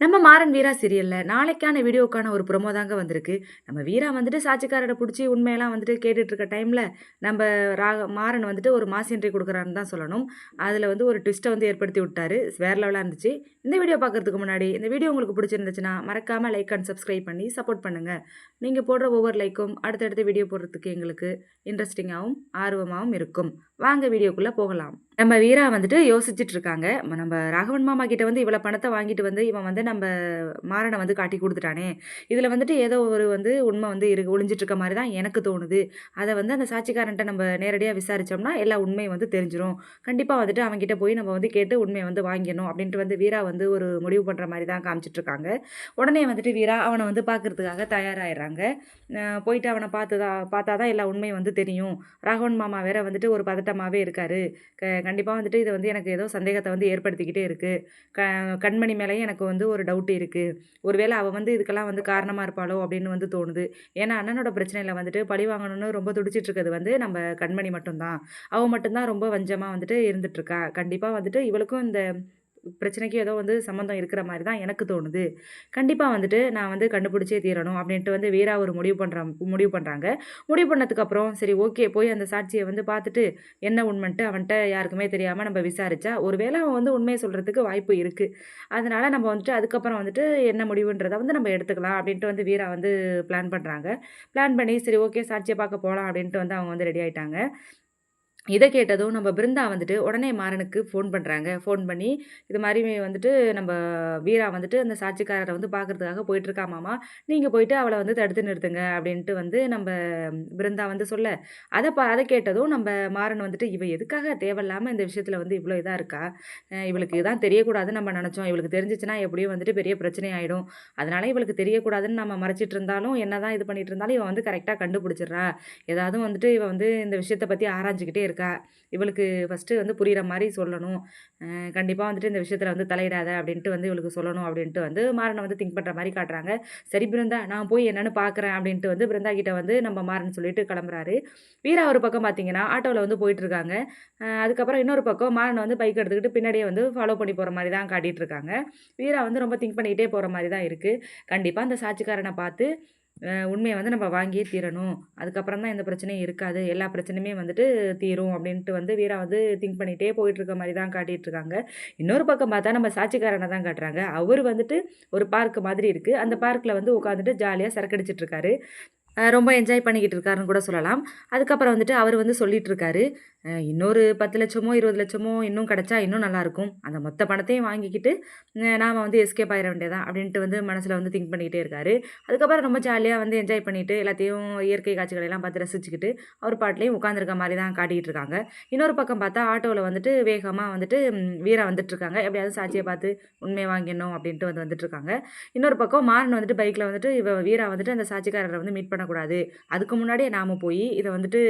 நம்ம மாறன் வீரா சீரியலில் நாளைக்கான வீடியோக்கான ஒரு ப்ரொமோ தாங்க வந்திருக்கு. நம்ம வீரா வந்துட்டு சாட்சிக்காரரை பிடிச்சி உண்மையெல்லாம் வந்துட்டு கேட்டுட்டு இருக்க டைமில் நம்ம ராக மாறன் வந்துட்டு ஒரு மாஸ் என்ட்ரி கொடுக்குறான்னு தான் சொல்லணும். அதில் வந்து ஒரு ட்விஸ்ட்டை வந்து ஏற்படுத்தி விட்டாரு. வேற லெவலாக இருந்துச்சு. இந்த வீடியோ பார்க்கறதுக்கு முன்னாடி இந்த வீடியோ உங்களுக்கு பிடிச்சிருந்துச்சுன்னா மறக்காமல் லைக் அண்ட் சப்ஸ்கிரைப் பண்ணி சப்போர்ட் பண்ணுங்கள் நீங்கள் போடுற ஒவ்வொரு லைக்கும் அடுத்தடுத்த வீடியோ போடுறதுக்கு எங்களுக்கு இன்ட்ரெஸ்டிங்காகவும் ஆர்வமாகவும் இருக்கும். வாங்க வீடியோக்குள்ளே போகலாம். நம்ம வீரா வந்துட்டு யோசிச்சுட்டு இருக்காங்க நம்ம ராகவன் மாமா கிட்ட வந்து இவ்வளோ பணத்தை வாங்கிட்டு வந்து இவன் வந்து நம்ம மாறனை வந்து காட்டி கொடுத்துட்டானே. இதில் வந்துட்டு ஏதோ ஒரு வந்து உண்மை வந்து இரு ஒளிஞ்சிட்டு இருக்க மாதிரி தான் எனக்கு தோணுது. அதை வந்து அந்த சாட்சிக்காரன்ட்ட நம்ம நேரடியாக விசாரித்தோம்னா எல்லா உண்மையும் வந்து தெரிஞ்சிடும் கண்டிப்பாக வந்துட்டு அவன்கிட்ட போய் நம்ம வந்து கேட்டு உண்மையை வந்து வாங்கிடணும் அப்படின்ட்டு வந்து வீரா வந்து ஒரு முடிவு பண்ணுற மாதிரி தான் காமிச்சிட்ருக்காங்க. உடனே வந்துட்டு வீரா அவனை வந்து பார்க்கறதுக்காக தயாராகிடுறாங்க போயிட்டு அவனை பார்த்து தான் பார்த்தா தான் எல்லா உண்மையும் வந்து தெரியும். ராகவன் மாமா வேற வந்துட்டு ஒரு பதட்டமாகவே இருக்காரு. க கண்டிப்பாக வந்துட்டு இது வந்து எனக்கு ஏதோ சந்தேகத்தை வந்து ஏற்படுத்திக்கிட்டே இருக்குது க கண்மணி மேலேயும் எனக்கு வந்து ஒரு டவுட் இருக்குது ஒருவேளை அவள் வந்து இதுக்கெல்லாம் வந்து காரணமாக இருப்பாளோ அப்படின்னு வந்து தோணுது. ஏன்னா அண்ணனோட பிரச்சனையில் வந்துட்டு பழி வாங்கணும்னு ரொம்ப துடிச்சிட்டு இருக்கிறது வந்து நம்ம கண்மணி மட்டும்தான். அவள் மட்டும்தான் ரொம்ப வஞ்சமாக வந்துட்டு இருந்துட்டுருக்கா கண்டிப்பாக வந்துட்டு இவளுக்கும் இந்த பிரச்சனைக்கு ஏதோ வந்து சம்மந்தம் இருக்கிற மாதிரி தான் எனக்கு தோணுது. கண்டிப்பாக வந்துட்டு நான் வந்து கண்டுபிடிச்சே தீரணும் அப்படின்ட்டு வந்து வீரா ஒரு முடிவு பண்ணுற முடிவு பண்ணுறாங்க முடிவு பண்ணதுக்கப்புறம் சரி ஓகே போய் அந்த சாட்சியை வந்து பார்த்துட்டு என்ன உண்மைன்ட்டு அவன்கிட்ட யாருக்குமே தெரியாமல் நம்ம விசாரிச்சா ஒருவேளை அவன் வந்து உண்மையை சொல்கிறதுக்கு வாய்ப்பு இருக்குது அதனால் நம்ம வந்துட்டு அதுக்கப்புறம் வந்துட்டு என்ன முடிவுன்றதை வந்து நம்ம எடுத்துக்கலாம் அப்படின்ட்டு வந்து வீரா வந்து பிளான் பண்ணுறாங்க பிளான் பண்ணி சரி ஓகே சாட்சியை பார்க்க போகலாம் அப்படின்ட்டு வந்து அவங்க வந்து ரெடி ஆகிட்டாங்க இதை கேட்டதும் நம்ம பிருந்தா வந்துட்டு உடனே மாறனுக்கு ஃபோன் பண்ணுறாங்க ஃபோன் பண்ணி இது மாதிரி வந்துட்டு நம்ம வீரா வந்துட்டு அந்த சாட்சிக்காரரை வந்து பார்க்கறதுக்காக போயிட்டுருக்கா மாமா. நீங்கள் போயிட்டு அவளை வந்து தடுத்து நிறுத்துங்க அப்படின்ட்டு வந்து நம்ம பிருந்தா வந்து சொல்ல. அதை பா அதை கேட்டதும் நம்ம மாறன் வந்துட்டு இவ எதுக்காக தேவையில்லாமல் இந்த விஷயத்தில் வந்து இவ்வளோ இதாக இருக்கா? இவளுக்கு இதான் தெரியக்கூடாதுன்னு நம்ம நினச்சோம். இவளுக்கு தெரிஞ்சிச்சுன்னா எப்படியும் வந்துட்டு பெரிய பிரச்சனை ஆகிடும் அதனால இவளுக்கு தெரியக்கூடாதுன்னு நம்ம மறைச்சிட்டு இருந்தாலும் என்ன தான் இது பண்ணிட்டு இருந்தாலும் இவன் வந்து கரெக்டாக கண்டுபிடிச்சிடுறா. ஏதாவது வந்துட்டு இவ வந்து இந்த விஷயத்தை பற்றி ஆராய்ஞ்சிக்கிட்டே இருக்கா? இவளுக்கு ஃபஸ்ட்டு வந்து புரிகிற மாதிரி சொல்லணும். கண்டிப்பாக வந்துட்டு இந்த விஷயத்தில் வந்து தலையிடாத அப்படின்ட்டு வந்து இவளுக்கு சொல்லணும் அப்படின்ட்டு வந்து மாறனை வந்து திங்க் பண்ணுற மாதிரி காட்டுறாங்க. சரி பிருந்தா நான் போய் என்னென்னு பார்க்குறேன் அப்படின்ட்டு வந்து பிருந்தா கிட்ட வந்து நம்ம மாறன் சொல்லிட்டு கிளம்புறாரு. வீரா ஒரு பக்கம் பார்த்தீங்கன்னா ஆட்டோவில் வந்து போயிட்டுருக்காங்க அதுக்கப்புறம் இன்னொரு பக்கம் மாறனை வந்து பைக் எடுத்துக்கிட்டு பின்னாடியே வந்து ஃபாலோ பண்ணி போகிற மாதிரி தான் காட்டிகிட்டு இருக்காங்க. வீரா வந்து ரொம்ப திங்க் பண்ணிக்கிட்டே போகிற மாதிரி தான் இருக்குது கண்டிப்பாக அந்த சாட்சிக்காரனை பார்த்து உண்மையை வந்து நம்ம வாங்கியே தீரணும். அதுக்கப்புறம் தான் எந்த பிரச்சனையும் இருக்காது. எல்லா பிரச்சனையுமே வந்துட்டு தீரும் அப்படின்ட்டு வந்து வீரா வந்து திங்க் பண்ணிகிட்டே போயிட்டு இருக்க மாதிரி தான் காட்டிகிட்டு இருக்காங்க இன்னொரு பக்கம் பார்த்தா நம்ம சாட்சிக்காரனை தான் காட்டுறாங்க. அவர் வந்துட்டு ஒரு பார்க் மாதிரி இருக்குது அந்த பார்க்கில் வந்து உட்காந்துட்டு ஜாலியாக சரக்கடிச்சிட்ருக்காரு ரொம்ப என்ஜாய் பண்ணிக்கிட்டு இருக்காருன்னு கூட சொல்லலாம். அதுக்கப்புறம் வந்துட்டு அவர் வந்து சொல்லிட்டு இருக்காரு இன்னொரு பத்து லட்சமோ இருபது லட்சமோ இன்னும் கிடச்சா இன்னும் நல்லாயிருக்கும். அந்த மொத்த பணத்தையும் வாங்கிக்கிட்டு நாம் வந்து எஸ்கேப் ஆகிட வேண்டியதான் அப்படின்ட்டு வந்து மனசில் வந்து திங்க் பண்ணிக்கிட்டே இருக்காரு. அதுக்கப்புறம் ரொம்ப ஜாலியாக வந்து என்ஜாய் பண்ணிவிட்டு எல்லாத்தையும் இயற்கை காட்சிகளை எல்லாம் பார்த்து ரசிச்சுக்கிட்டு அவர் பாட்டிலையும் உட்காந்துருக்க மாதிரி தான் காட்டிகிட்டு இருக்காங்க இன்னொரு பக்கம் பார்த்தா ஆட்டோவில் வந்துட்டு வேகமாக வந்துட்டு வீரா வந்துட்டு இருக்காங்க எப்படியாவது சாட்சியை பார்த்து உண்மையை வாங்கிடணும் அப்படின்ட்டு வந்து வந்துட்டுருக்காங்க. இன்னொரு பக்கம் மாறன் வந்துட்டு பைக்கில் வந்துட்டு இவ வீரா வந்துட்டு அந்த சாட்சிக்காரரை வந்து மீட் பண்ண பண்ணக்கூடாது. அதுக்கு முன்னாடியே நாம் போய் இதை வந்துட்டு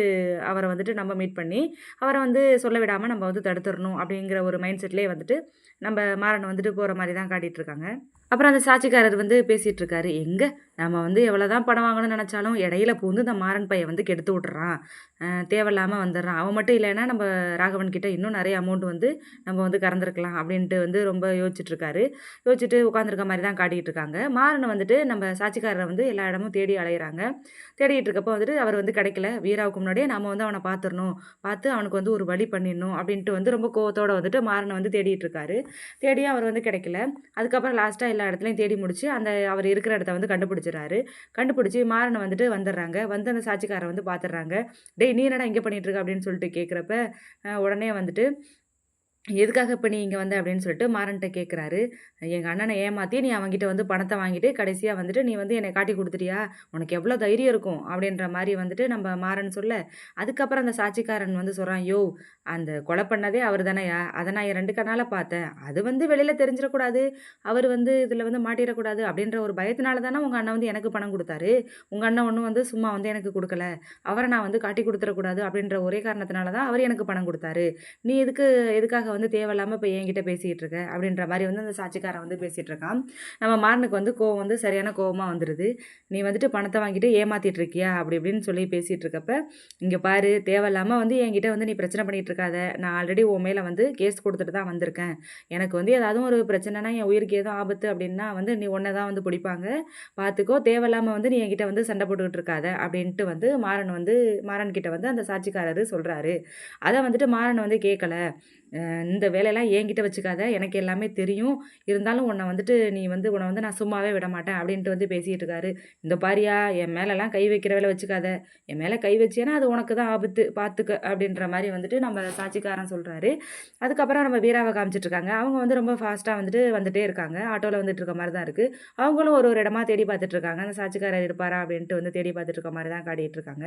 அவரை வந்துட்டு நம்ம மீட் பண்ணி அவரை வந்து சொல்ல விடாமல் நம்ம வந்து தடுத்துடணும் அப்படிங்கிற ஒரு மைண்ட் செட்லேயே வந்துட்டு நம்ம மாறனை வந்துட்டு போகிற மாதிரி தான் காட்டிகிட்டு இருக்காங்க. அப்புறம் அந்த சாட்சிக்காரர் வந்து பேசிகிட்டு இருக்காரு. எங்கே? நம்ம வந்து எவ்வளோ தான் பணம் வாங்கணும்னு நினச்சாலும் இடையில பூந்து இந்த மாறன் பையன் வந்து கெடுத்து விட்றான் தேவையில்லாமல் வந்துடுறான். அவன் மட்டும் இல்லைன்னா நம்ம ராகவன் கிட்ட இன்னும் நிறைய அமௌண்ட் வந்து நம்ம வந்து கறந்துருக்கலாம் அப்படின்ட்டு வந்து ரொம்ப யோசிச்சுட்ருக்காரு யோசிச்சுட்டு உட்காந்துருக்க மாதிரி தான் காட்டிகிட்டு இருக்காங்க. மாறனை வந்துட்டு நம்ம சாட்சிக்காரரை வந்து எல்லா இடமும் தேடி அலையிறாங்க. தேடிட்டு இருக்கப்போ வந்துட்டு அவர் வந்து கிடைக்கல. வீராவுக்கு முன்னாடியே நம்ம வந்து அவனை பார்த்துடணும் பார்த்து அவனுக்கு வந்து ஒரு வழி பண்ணிடணும் அப்படின்ட்டு வந்து ரொம்ப கோவத்தோடு வந்துட்டு மாறனை வந்து தேடிட்டு இருக்காரு. தேடியும் அவர் வந்து கிடைக்கல. அதுக்கப்புறம் லாஸ்ட்டாக எல்லா இடத்துலையும் தேடி முடிச்சு அந்த அவர் இருக்கிற இடத்த வந்து கண்டுபிடிச்சிடுறாரு கண்டுபிடிச்சி மாறனை வந்துட்டு வந்துடுறாங்க. வந்து அந்த சாட்சிக்காரை வந்து பார்த்துடுறாங்க டேய் நீ என்னடா இங்கே பண்ணிகிட்ருக்க அப்படின்னு சொல்லிட்டு கேட்குறப்ப உடனே வந்துட்டு எதுக்காக இப்போ நீ இங்கே வந்த அப்படின்னு சொல்லிட்டு மாறன்ட்ட கேட்குறாரு எங்கள் அண்ணனை ஏமாற்றி நீ அவங்ககிட்ட வந்து பணத்தை வாங்கிட்டு கடைசியாக வந்துட்டு நீ வந்து என்னை காட்டி கொடுத்துட்டியா? உனக்கு எவ்வளோ தைரியம் இருக்கும்? அப்படின்ற மாதிரி வந்துட்டு நம்ம மாறன் சொல்ல. அதுக்கப்புறம் அந்த சாட்சிக்காரன் வந்து சொல்கிறான் யோ அந்த கொலை பண்ணதே அவர் தானேயா அதை நான் என் ரெண்டு கண்ணால் பார்த்தேன். அது வந்து வெளியில் தெரிஞ்சிடக்கூடாது அவர் வந்து இதில் வந்து மாட்டிடக்கூடாது அப்படின்ற ஒரு பயத்தினால தானே உங்கள் அண்ணன் வந்து எனக்கு பணம் கொடுத்தாரு. உங்கள் அண்ணன் ஒன்றும் வந்து சும்மா வந்து எனக்கு கொடுக்கல. அவரை நான் வந்து காட்டி கொடுத்துடக்கூடாது அப்படின்ற ஒரே காரணத்தினால தான் அவர் எனக்கு பணம் கொடுத்தாரு. நீ எதுக்கு எதுக்காக வந்து தேவையில்லாமல் இப்போ என்கிட்ட பேசிகிட்டு இருக்க அப்படின்ற மாதிரி வந்து அந்த சாட்சிக்காரன் வந்து பேசிகிட்டு இருக்கான். நம்ம மாறனுக்கு வந்து கோவம் வந்து சரியான கோவமாக வந்துடுது நீ வந்துட்டு பணத்தை வாங்கிட்டு ஏமாற்றிட்டு இருக்கியா? அப்படி இப்படின்னு சொல்லி பேசிகிட்டு இருக்கப்ப இங்கே பாரு தேவையில்லாமல் வந்து என்கிட்ட வந்து நீ பிரச்சனை பண்ணிகிட்டு இருக்காத. நான் ஆல்ரெடி உன் மேலே வந்து கேஸ் கொடுத்துட்டு தான் வந்திருக்கேன். எனக்கு வந்து ஏதாவது ஒரு பிரச்சனைனா என் உயிருக்கு ஏதோ ஆபத்து அப்படின்னா வந்து நீ ஒன்றை தான் வந்து பிடிப்பாங்க. பார்த்துக்கோ தேவையில்லாமல் வந்து நீ என்கிட்ட வந்து சண்டை போட்டுக்கிட்டு இருக்காத அப்படின்ட்டு வந்து மாறன் வந்து மாறன் கிட்ட வந்து அந்த சாட்சிக்காரர் சொல்கிறாரு அதை வந்துட்டு மாறன் வந்து கேட்கல இந்த வேலையெல்லாம் என்கிட்ட வச்சுக்காத எனக்கு எல்லாமே தெரியும். இருந்தாலும் உன்னை வந்துட்டு நீ வந்து உன்னை வந்து நான் சும்மாவே விட மாட்டேன் அப்படின்ட்டு வந்து பேசிகிட்டு இருக்காரு. இந்த பாரியா என் மேலெல்லாம் கை வைக்கிற வேலை வச்சுக்காத. என் மேலே கை வச்சேன்னா அது உனக்கு தான் ஆபத்து பார்த்துக்க அப்படின்ற மாதிரி வந்துட்டு நம்ம சாட்சிக்காரன் சொல்கிறாரு அதுக்கப்புறம் நம்ம வீராவை காமிச்சிட்ருக்காங்க அவங்க வந்து ரொம்ப ஃபாஸ்ட்டாக வந்துட்டு வந்துட்டே இருக்காங்க. ஆட்டோவில் வந்துட்டு இருக்க மாதிரி தான் இருக்குது அவங்களும் ஒரு ஒரு இடமா தேடி பார்த்துட்ருக்காங்க அந்த சாட்சிக்காரர் இருப்பாரா அப்படின்ட்டு வந்து தேடி பார்த்துட்டு இருக்க மாதிரி தான் காட்டிகிட்டு இருக்காங்க.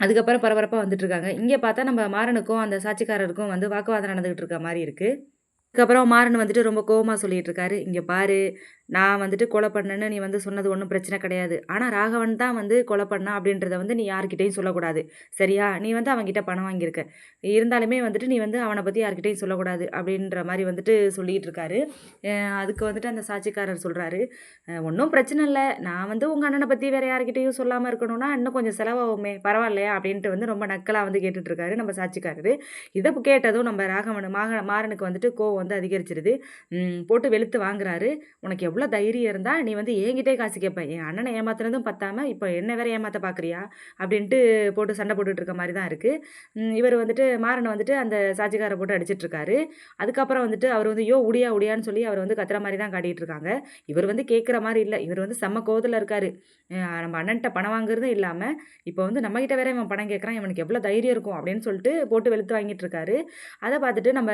அதுக்கப்புறம் பரபரப்பாக வந்துட்டுருக்காங்க இங்கே பார்த்தா நம்ம மாறனுக்கும் அந்த சாட்சிக்காரருக்கும் வந்து வாக்குவாதம் நடந்துகிட்டு இருக்க மாதிரி இருக்குது அதுக்கப்புறம் மாறன் வந்துட்டு ரொம்ப கோவமாக சொல்லிட்டு இருக்காரு இங்கே பாரு நான் வந்துட்டு கொலை பண்ணேன்னு நீ வந்து சொன்னது ஒன்றும் பிரச்சனை கிடையாது. ஆனால் ராகவன் தான் வந்து கொலை பண்ணா அப்படின்றத வந்து நீ யார்கிட்டையும் சொல்லக்கூடாது. சரியா? நீ வந்து அவன்கிட்ட பணம் வாங்கியிருக்க. இருந்தாலுமே வந்துட்டு நீ வந்து அவனை பற்றி யார்கிட்டையும் சொல்லக்கூடாது. அப்படின்ற மாதிரி வந்துட்டு சொல்லிகிட்டு இருக்காரு அதுக்கு வந்துட்டு அந்த சாட்சிக்காரர் சொல்கிறாரு ஒன்றும் பிரச்சனை இல்லை. நான் வந்து உங்கள் அண்ணனை பற்றி வேறு யார்கிட்டையும் சொல்லாமல் இருக்கணும்னா இன்னும் கொஞ்சம் செலவாகுமே. பரவாயில்லையா? அப்படின்ட்டு வந்து ரொம்ப நக்கலாக வந்து கேட்டுட்ருக்காரு நம்ம சாட்சிக்காரர். இதை கேட்டதும் நம்ம ராகவன் மாக மாறனுக்கு வந்துட்டு கோவம் வந்து அதிகரிச்சிருது. போட்டு வெளுத்து வாங்குறாரு. உனக்கு எவ்வளோ தைரியம் இருந்தால் நீ வந்து என்கிட்டே காசு கேட்பேன் என் அண்ணனை ஏமாத்துனதும் பத்தாமல் இப்போ என்ன வேற ஏமாற்ற பார்க்குறியா அப்படின்ட்டு போட்டு சண்டை போட்டுட்டு இருக்க மாதிரி தான் இருக்குது இவர் வந்துட்டு மாறனை வந்துட்டு அந்த சாட்சிக்காரை போட்டு அடிச்சிட்ருக்காரு அதுக்கப்புறம் வந்துட்டு அவர் வந்து யோ உடியா உடியான்னு சொல்லி அவர் வந்து கத்துற மாதிரி தான் காட்டிகிட்டு இருக்காங்க. இவர் வந்து கேட்குற மாதிரி இல்லை. இவர் வந்து செம்ம கோதில் இருக்கார். நம்ம அண்ணன்ட்ட பணம் வாங்குறதும் இல்லாமல் இப்போ வந்து நம்மகிட்ட வேற இவன் பணம் கேட்குறான் இவனுக்கு எவ்வளோ தைரியம் இருக்கும் அப்படின்னு சொல்லிட்டு போட்டு வெளுத்து வாங்கிட்டு இருக்காரு. அதை பார்த்துட்டு நம்ம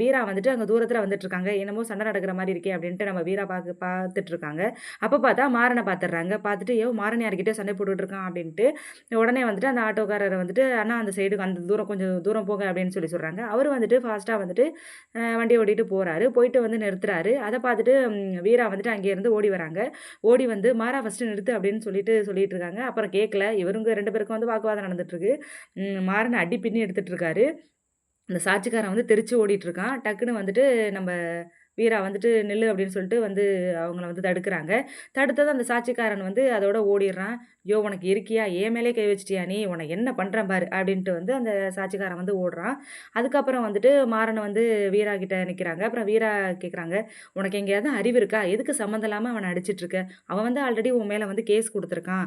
வீரா வந்துட்டு அங்கே தூரத்தில் வந்துட்டுருக்காங்க என்னமோ சண்டை நடக்கிற மாதிரி இருக்கே அப்படின்ட்டு நம்ம வீரா பார்க்க பார்த்துட்டு இருக்காங்க அப்போ பார்த்தா மாறனை பார்த்துடுறாங்க பார்த்துட்டு ஏ மாறன் யார்கிட்டே சண்டை போட்டுட்ருக்கான் அப்படின்ட்டு உடனே வந்துட்டு அந்த ஆட்டோக்காரரை வந்துட்டு அண்ணா அந்த சைடுக்கு அந்த தூரம் கொஞ்சம் தூரம் போங்க அப்படின்னு சொல்லி சொல்கிறாங்க அவர் வந்துட்டு ஃபாஸ்ட்டாக வந்துட்டு வண்டியை ஓட்டிகிட்டு போகிறாரு போயிட்டு வந்து நிறுத்துறாரு. அதை பார்த்துட்டு வீரா வந்துட்டு அங்கேருந்து ஓடி வராங்க. ஓடி வந்து மாறா ஃபஸ்ட்டு நிறுத்து அப்படின்னு சொல்லிட்டு சொல்லிட்டு இருக்காங்க அப்புறம் கேட்கல இவருங்க ரெண்டு பேருக்கும் வந்து வாக்குவாதம் நடந்துட்டுருக்கு மாறனை அடி பின்னி எடுத்துகிட்டு இருக்காரு அந்த சாட்சிக்காரன் வந்து தெரிச்சு ஓடிட்டுருக்கான் டக்குன்னு வந்துட்டு நம்ம வீரா வந்துட்டு நில்லு அப்படின்னு சொல்லிட்டு வந்து அவங்கள வந்து தடுக்கிறாங்க. தடுத்தது அந்த சாட்சிக்காரன் வந்து அதோட ஓடிடுறான். யோ உனக்கு இருக்கியா? ஏன் மேலே கை வச்சிட்டியா நீ? உனக்கு என்ன பண்ணுறேன் பாரு அப்படின்ட்டு வந்து அந்த சாட்சிக்காரன் வந்து ஓடுறான். அதுக்கப்புறம் வந்துட்டு மாறன் வந்து வீரா கிட்ட நிற்கிறாங்க அப்புறம் வீரா கேட்குறாங்க உனக்கு எங்கேயாவது அறிவு இருக்கா? எதுக்கு சம்மந்தம் இல்லாமல் அவனை அடிச்சிட்ருக்க அவன் வந்து ஆல்ரெடி உன் மேலே வந்து கேஸ் கொடுத்துருக்கான்.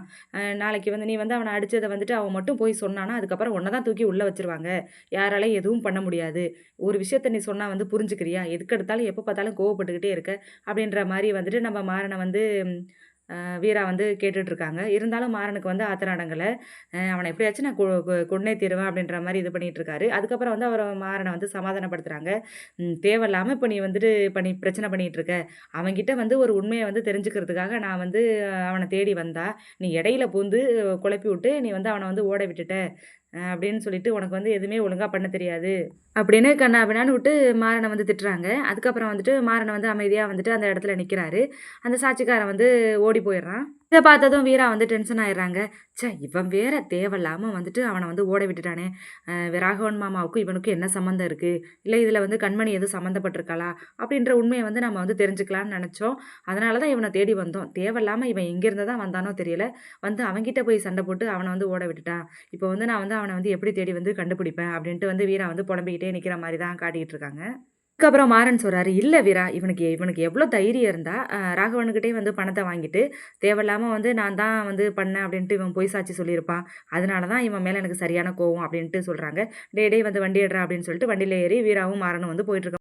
நாளைக்கு வந்து நீ வந்து அவனை அடித்ததை வந்துட்டு அவன் மட்டும் போய் சொன்னானா அதுக்கப்புறம் உன்னை தான் தூக்கி உள்ளே வச்சிருவாங்க. யாராலையும் எதுவும் பண்ண முடியாது. ஒரு விஷயத்த நீ சொன்னால் வந்து புரிஞ்சுக்கிறியா? எதுக்கு எடுத்தாலும் எப்போ பார்த்தாலும் கோவப்பட்டுக்கிட்டே இருக்க அப்படின்ற மாதிரி வந்துட்டு நம்ம மாறனை வந்து வீரா வந்து கேட்டுட்ருக்காங்க. இருந்தாலும் மாறனுக்கு வந்து ஆத்திராடங்களை அவனை எப்படியாச்சும் நான் கொண்டே தீருவேன் அப்படின்ற மாதிரி இது பண்ணிகிட்ருக்காரு அதுக்கப்புறம் வந்து அவரை மாறனை வந்து சமாதானப்படுத்துகிறாங்க தேவையில்லாமல் இப்போ நீ வந்துட்டு பண்ணி பிரச்சனை பண்ணிகிட்ருக்க அவன்கிட்ட வந்து ஒரு உண்மையை வந்து தெரிஞ்சுக்கிறதுக்காக நான் வந்து அவனை தேடி வந்தா நீ இடையில பூந்து குழப்பி விட்டு நீ வந்து அவனை வந்து ஓட விட்டுட்ட. அப்படின்னு சொல்லிட்டு உனக்கு வந்து எதுவுமே ஒழுங்காக பண்ண தெரியாது. அப்படின்னு கண்ணா அப்படின்னான்னு விட்டு மாறனை வந்து திட்டுறாங்க. அதுக்கப்புறம் வந்துட்டு மாறனை வந்து அமைதியாக வந்துட்டு அந்த இடத்துல நிற்கிறாரு அந்த சாட்சிக்காரன் வந்து ஓடி போயிடுறான். இதை பார்த்ததும் வீரா வந்து டென்ஷன் ஆயிடுறாங்க. சே இவன் வேற தேவையில்லாமல் வந்துட்டு அவனை வந்து ஓட விட்டுட்டானே. ராகவன் மாமாவுக்கும் இவனுக்கும் என்ன சம்மந்தம் இருக்குது இல்லை இதில் வந்து கண்மணி எதுவும் சம்மந்தப்பட்டிருக்காளா அப்படின்ற உண்மையை வந்து நம்ம வந்து தெரிஞ்சுக்கலாம்னு நினச்சோம். அதனால தான் இவனை தேடி வந்தோம். தேவையில்லாமல் இவன் எங்கேருந்து தான் வந்தானோ தெரியல. வந்து அவன்கிட்ட போய் சண்டை போட்டு அவனை வந்து ஓட விட்டுட்டான். இப்போ வந்து நான் வந்து அவனை வந்து எப்படி தேடி வந்து கண்டுபிடிப்பேன்? அப்படின்ட்டு வந்து வீரா வந்து புலம்பிக்கிட்டே நிற்கிற மாதிரி தான் காட்டிகிட்டு இருக்காங்க. அதுக்கப்புறம் மாறன் சொல்கிறாரு இல்லை வீரா இவனுக்கு இவனுக்கு எவ்வளோ தைரியம் இருந்தால் ராகவனுக்கிட்டே வந்து பணத்தை வாங்கிட்டு தேவையில்லாமல் வந்து நான் தான் வந்து பண்ணேன் அப்படின்ட்டு இவன் பொய் சாட்சி சொல்லியிருப்பான். அதனால தான் இவன் மேலே எனக்கு சரியான கோவம் அப்படின்ட்டு சொல்கிறாங்க டே டே வந்து வண்டி எடுறா அப்படின்னு சொல்லிட்டு வண்டியில் ஏறி வீராவும் மாறனும் வந்து போயிட்டுருக்கான்